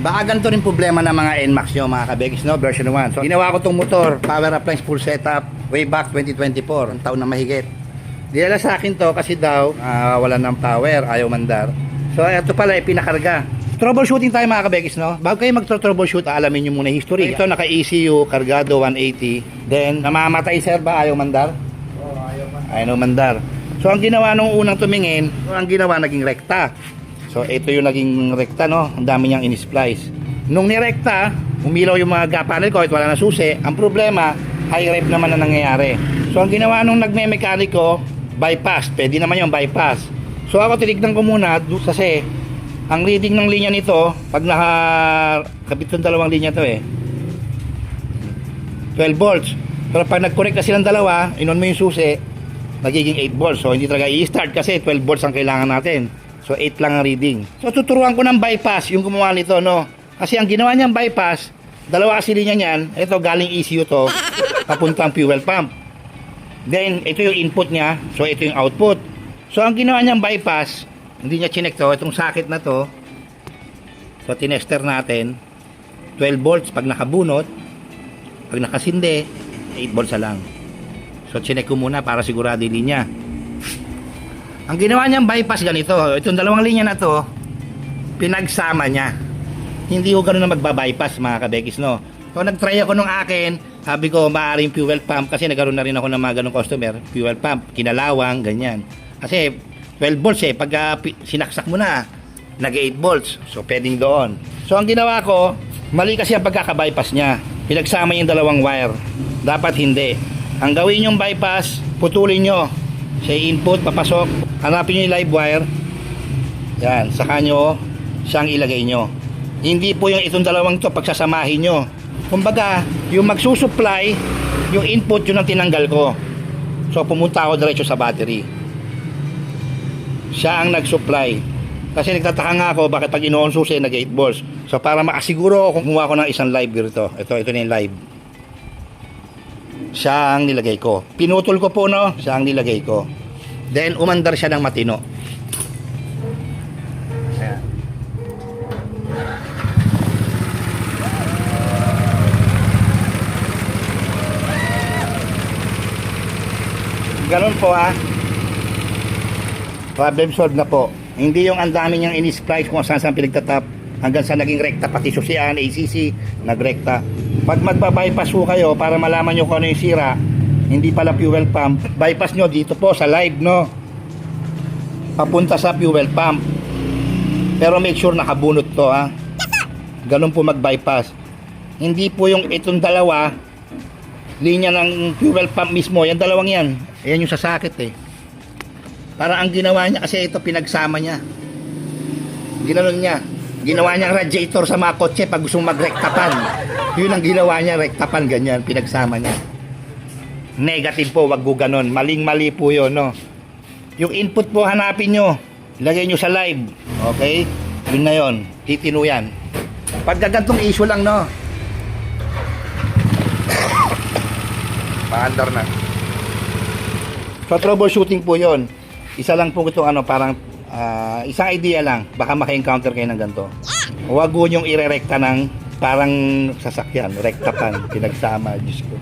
Baka ganito rin problema ng mga NMAX nyo mga kabegis no, version 1. So ginawa ko tong motor, power appliance full setup, way back 2024, ang taon na mahigit. Dinala sa akin to kasi daw ah, wala ng power, ayaw mandar. So ito pala ay pinakarga. Troubleshooting tayo mga kabegis no. Bago kayo mag-troubleshoot, alamin nyo muna history. Ito naka ECU, kargado 180. Then namamatay sir ba, ayaw mandar? Ayaw mandar. So ang ginawa nung unang tumingin, ang ginawa naging rekta. So ito yung naging rekta no, ang dami niyang in-splice. Nung nirekta, umilaw yung mga gap panel ko at wala na susi. Ang problema, high rep naman na nangyayari. So ang ginawa nung nagme-mekaniko, bypass. Pwede naman yung bypass. So ako tinignan ko muna kasi ang reading ng linya nito, pag nakakabit yung dalawang linya to eh, 12 volts. Pero pag nag-connect na silang dalawa, inon mo yung susi, nagiging 8 volts. So, hindi talaga i-start kasi 12 volts ang kailangan natin. So, 8 lang ang reading. So, tuturuan ko ng bypass yung gumawa nito, no? Kasi ang ginawa niyang bypass, dalawa kasi linya niyan, ito galing ECU to, papuntang fuel pump. Then, ito yung input niya, so ito yung output. So, ang ginawa niyang bypass, hindi niya chinek to, itong socket na to, so tinester natin, 12 volts pag nakabunot, pag nakasindi, 8 volts na lang. So, chinek ko muna para sigurado yung linya. Ang ginawa niyang bypass ganito, itong dalawang linya na to, pinagsama niya. Hindi ko ganun na magbabypass mga kabekis, no? So, nag-try ako nung akin, sabi ko, maaaring fuel pump, kasi nagkaroon na rin ako ng mga ganong customer, fuel pump, kinalawang, ganyan. Kasi, 12 volts eh, pag pi- sinaksak mo na, nag-8 volts, so pwedeng doon. So, ang ginawa ko, mali kasi ang pagkaka-bypass niya. Pinagsama yung dalawang wire. Dapat hindi. Ang gawin yung bypass, putulin nyo. Sa input, papasok. Hanapin nyo yung live wire. Yan, saka nyo siyang ilagay nyo. Hindi po yung itong dalawang to pagsasamahin nyo. Kumbaga, yung magsusupply, yung input yun ang tinanggal ko. So pumunta ako diretso sa battery. Siya ang nag-supply. Kasi nagtataka nga ako bakit pag inoon susi nag 8 volts. So para makasiguro ako kumuha ko ng isang live dito. Ito, ito na yung live. Siya ang nilagay ko. Pinutol ko po no, siya ang nilagay ko. Then umandar siya ng matino. Ayan. Ganun po ah. Problem solved na po. Hindi yung ang dami niyang in-splice kung saan saan pinagtatap hanggang sa naging rekta pati susian, ACC, nagrekta. Pag magbabypass po kayo para malaman nyo kung ano yung sira, hindi pala fuel pump, bypass nyo dito po sa live, no? Papunta sa fuel pump. Pero make sure nakabunot to, ha? Ganun po mag-bypass. Hindi po yung itong dalawa, linya ng fuel pump mismo, yan dalawang yan. Ayan yung sasakit eh. Para ang ginawa niya kasi ito pinagsama niya. Ginanon niya. Ginawa niya radiator sa mga kotse pag gusto magrektapan. Yun ang ginawa niya, rektapan ganyan, pinagsama niya. Negative po, wag po ganon. Maling-mali po yun, no? Yung input po hanapin nyo. Ilagay nyo sa live. Okay? Yun na yun. Titino yan. Pag gagantong issue lang, no? Paandar na. So troubleshooting po 'yon. Isa lang po itong ano parang ah, isang idea lang. Baka maka-encounter kayo ng ganito. Huwag po yung irerekta ng parang sasakyan, rekta pan, pinagsama, Diyos ko.